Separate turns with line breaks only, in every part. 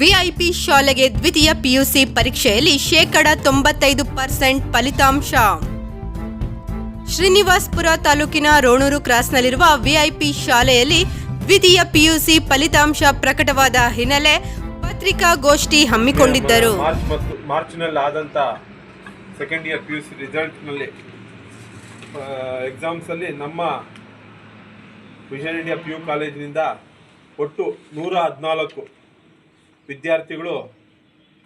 VIP ಶಾಲೆಗೆ ದ್ವಿತೀಯ PUC ಪರೀಕ್ಷೆಯಲ್ಲಿ ಶೇಕಡ ತೊಂಬತ್ತೈದು ಪರ್ಸೆಂಟ್ ಫಲಿತಾಂಶ. ಶ್ರೀನಿವಾಸ್ಪುರ ತಾಲೂಕಿನ ರೋಣೂರು ಕ್ರಾಸ್ನಲ್ಲಿರುವ ವಿಐಪಿ ಶಾಲೆಯಲ್ಲಿ ದ್ವಿತೀಯ ಪಿಯುಸಿ ಫಲಿತಾಂಶ ಪ್ರಕಟವಾದ ಹಿನ್ನೆಲೆ ಪತ್ರಿಕಾಗೋಷ್ಠಿ ಹಮ್ಮಿಕೊಂಡಿದ್ದರು.
ಮಾರ್ಚ್ ಮಾರ್ಚ್ನಲ್ಲಿ ಆದಂಥ ಸೆಕೆಂಡ್ ಇಯರ್ ರಿಸಲ್ಟ್ನಲ್ಲಿ ಎಕ್ಸಾಮ್ಸಲ್ಲಿ ನಮ್ಮ ವಿಷನ್ ಇಂಡಿಯಾ ಪಿ ಯು ಕಾಲೇಜಿನಿಂದ ಒಟ್ಟು ನೂರ ಹದಿನಾಲ್ಕು ವಿದ್ಯಾರ್ಥಿಗಳು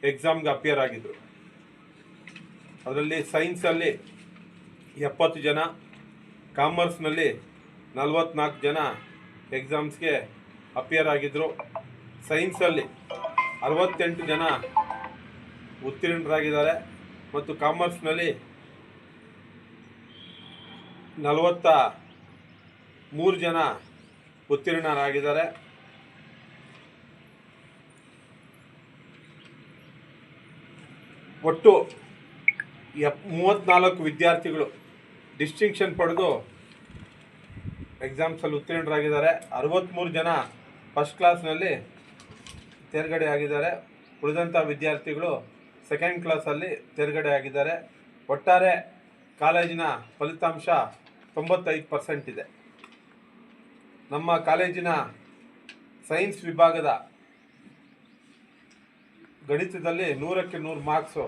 ಎಕ್ಸಾಮ್ಗೆ ಅಪಿಯರ್ ಆಗಿದ್ದರು ಅದರಲ್ಲಿ ಸೈನ್ಸಲ್ಲಿ ಎಪ್ಪತ್ತು ಜನ ಕಾಮರ್ಸ್ನಲ್ಲಿ ನಲವತ್ನಾಲ್ಕು ಜನ ಎಕ್ಸಾಮ್ಸ್ಗೆ ಅಪಿಯರ್ ಆಗಿದ್ದರು ಸೈನ್ಸಲ್ಲಿ ಅರವತ್ತೆಂಟು ಜನ ಉತ್ತೀರ್ಣರಾಗಿದ್ದಾರೆ ಮತ್ತು ಕಾಮರ್ಸ್ನಲ್ಲಿ ನಲವತ್ತ ಮೂರು ಜನ ಉತ್ತೀರ್ಣರಾಗಿದ್ದಾರೆ. ಒಟ್ಟು ಎಪ್ ಮೂವತ್ತ್ನಾಲ್ಕು ವಿದ್ಯಾರ್ಥಿಗಳು ಡಿಸ್ಟಿಂಕ್ಷನ್ ಪಡೆದು ಎಕ್ಸಾಮ್ಸಲ್ಲಿ ಉತ್ತೀರ್ಣರಾಗಿದ್ದಾರೆ. ಅರವತ್ತ್ಮೂರು ಜನ ಫಸ್ಟ್ ಕ್ಲಾಸ್ನಲ್ಲಿ ತೇರ್ಗಡೆ ಆಗಿದ್ದಾರೆ. ಉಳಿದಂಥ ವಿದ್ಯಾರ್ಥಿಗಳು ಸೆಕೆಂಡ್ ಕ್ಲಾಸಲ್ಲಿ ತೇರ್ಗಡೆ ಆಗಿದ್ದಾರೆ. ಒಟ್ಟಾರೆ ಕಾಲೇಜಿನ ಫಲಿತಾಂಶ ತೊಂಬತ್ತೈದು ಪರ್ಸೆಂಟ್ ಇದೆ. ನಮ್ಮ ಕಾಲೇಜಿನ ಸೈನ್ಸ್ ವಿಭಾಗದ ಗಣಿತದಲ್ಲಿ ನೂರಕ್ಕೆ ನೂರು ಮಾರ್ಕ್ಸು